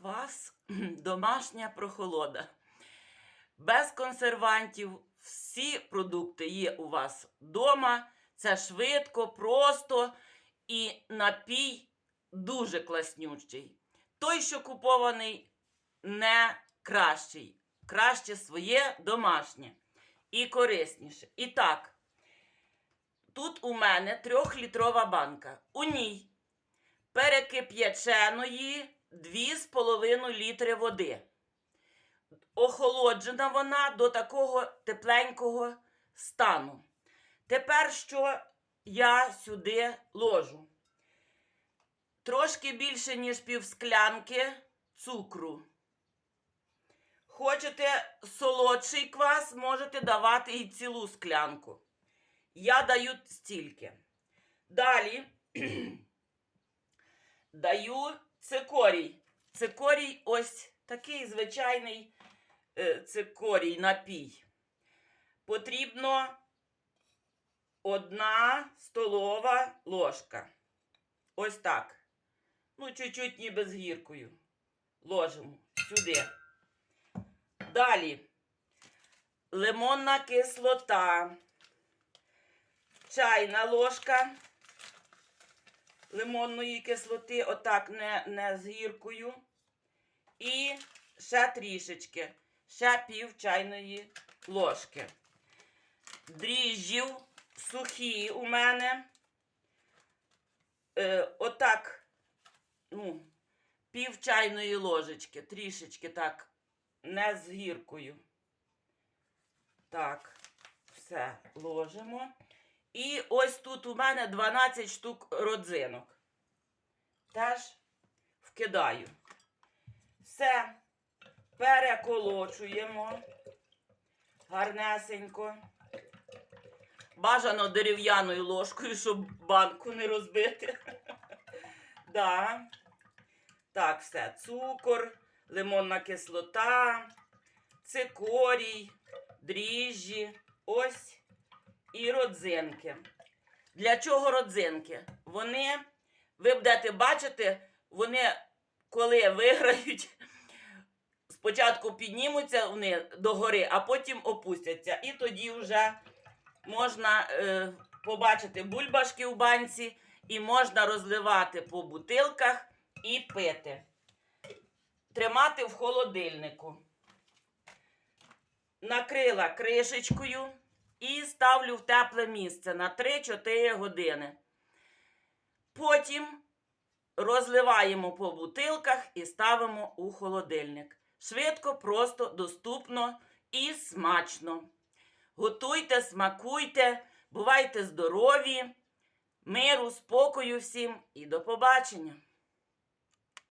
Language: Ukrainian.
квас домашня прохолода. Без консервантів. Всі продукти є у вас вдома. Це швидко, просто і напій дуже класнючий. Той, що купований, не кращий. Краще своє домашнє і корисніше. І так, тут у мене трьохлітрова банка. У ній перекип'яченої 2,5 літри води. Охолоджена вона до такого тепленького стану. Тепер що я сюди ложу? Трошки більше, ніж півсклянки цукру. Хочете солодший квас, можете давати і цілу склянку. Я даю стільки. Далі даю цикорій. Цикорій ось такий звичайний е, цикорій напій. Потрібно одна столова ложка. Ось так. Ну, чуть-чуть ніби з гіркою. Ложимо сюди. Далі. Лимонна кислота. Чайна ложка лимонної кислоти, отак не, не з гіркою. І ще трішечки, ще пів чайної ложки. Дріжджів сухі у мене. Е, отак, ну, пів чайної ложечки, трішечки так, не з гіркою. Так, все ложимо. І ось тут у мене 12 штук родзинок. Теж вкидаю. Все переколочуємо гарнесенько. Бажано дерев'яною ложкою, щоб банку не розбити. Да. Так, все. Цукор, лимонна кислота, цикорій, дріжджі. Ось і родзинки. Для чого родзинки? Вони, ви будете бачити, вони, коли виграють, спочатку піднімуться вони догори, а потім опустяться. І тоді вже можна е, побачити бульбашки в банці, і можна розливати по бутилках і пити. Тримати в холодильнику. Накрила кришечкою і ставлю в тепле місце на 3-4 години. Потім розливаємо по бутилках і ставимо у холодильник. Швидко, просто, доступно і смачно. Готуйте, смакуйте, бувайте здорові, миру, спокою всім і до побачення!